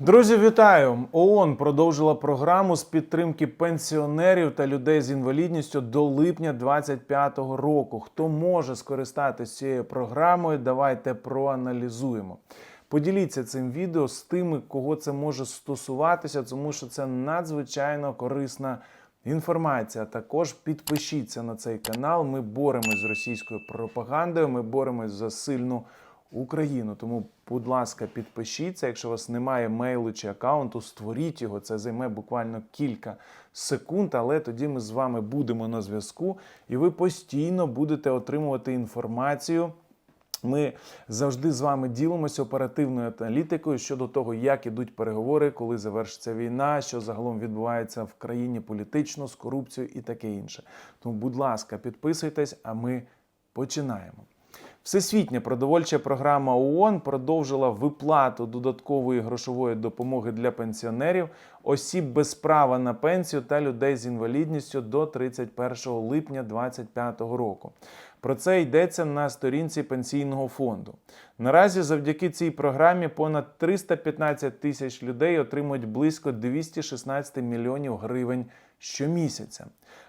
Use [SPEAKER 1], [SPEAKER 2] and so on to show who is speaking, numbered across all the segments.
[SPEAKER 1] Друзі, вітаю! ООН продовжила програму з підтримки пенсіонерів та людей з інвалідністю до липня 2025 року. Хто може скористатися цією програмою? Давайте проаналізуємо. Поділіться цим відео з тими, кого це може стосуватися, тому що це надзвичайно корисна інформація. Також підпишіться на цей канал. Ми боремось з російською пропагандою. Ми боремось за сильну Україну. Тому, будь ласка, підпишіться. Якщо у вас немає мейлу чи аккаунту, створіть його. Це займе буквально кілька секунд, але тоді ми з вами будемо на зв'язку, і ви постійно будете отримувати інформацію. Ми завжди з вами ділимося оперативною аналітикою щодо того, як ідуть переговори, коли завершиться війна, що загалом відбувається в країні політично з корупцією і таке інше. Тому, будь ласка, підписуйтесь, а ми починаємо. Всесвітня продовольча програма ООН продовжила виплату додаткової грошової допомоги для пенсіонерів, осіб без права на пенсію та людей з інвалідністю до 31 липня 2025 року. Про це йдеться на сторінці пенсійного фонду. Наразі завдяки цій програмі понад 315 тисяч людей отримують близько 216 мільйонів гривень щомісяця.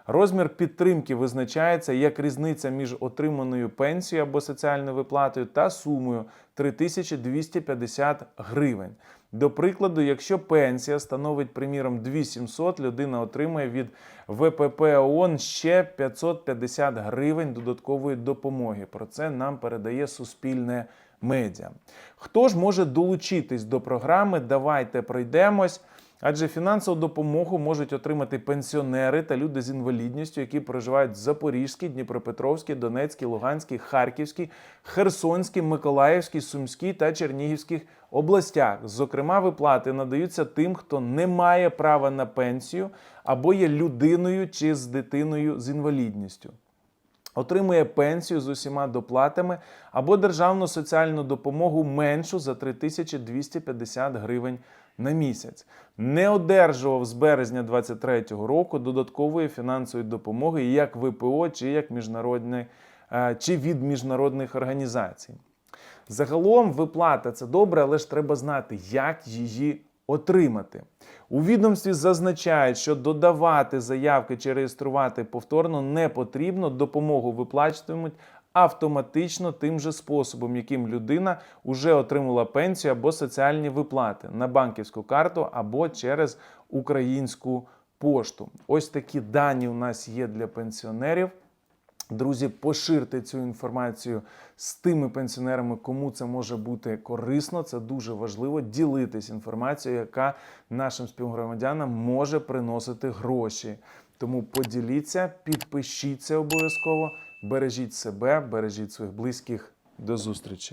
[SPEAKER 1] Розмір підтримки визначається як різниця між отриманою пенсією або соціальною виплатою та сумою 3250 гривень. До прикладу, якщо пенсія становить, приміром, 2700, людина отримає від ВПП ООН ще 550 гривень додаткової допомоги. Про це нам передає Суспільне медіа. Хто ж може долучитись до програми? Давайте пройдемось. Адже фінансову допомогу можуть отримати пенсіонери та люди з інвалідністю, які проживають в Запорізькій, Дніпропетровській, Донецькій, Луганській, Харківській, Херсонській, Миколаївській, Сумській та Чернігівських областях. Зокрема, виплати надаються тим, хто не має права на пенсію або є людиною чи з дитиною з інвалідністю отримує пенсію з усіма доплатами або державну соціальну допомогу меншу за 3250 гривень на місяць. Не одержував з березня 2023 року додаткової фінансової допомоги як ВПО чи як міжнародний, е, чи від міжнародних організацій. Загалом виплата це добре, але ж треба знати, як її отримати. У відомстві зазначають, що додавати заявки чи реєструвати повторно не потрібно, допомогу виплачуватимуть автоматично тим же способом, яким людина вже отримала пенсію або соціальні виплати на банківську карту або через українську пошту. Ось такі дані у нас є для пенсіонерів. Друзі, поширте цю інформацію з тими пенсіонерами, кому це може бути корисно. Це дуже важливо ділитись інформацією, яка нашим співгромадянам може приносити гроші. Тому поділіться, підпишіться обов'язково, бережіть себе, бережіть своїх близьких. До зустрічі!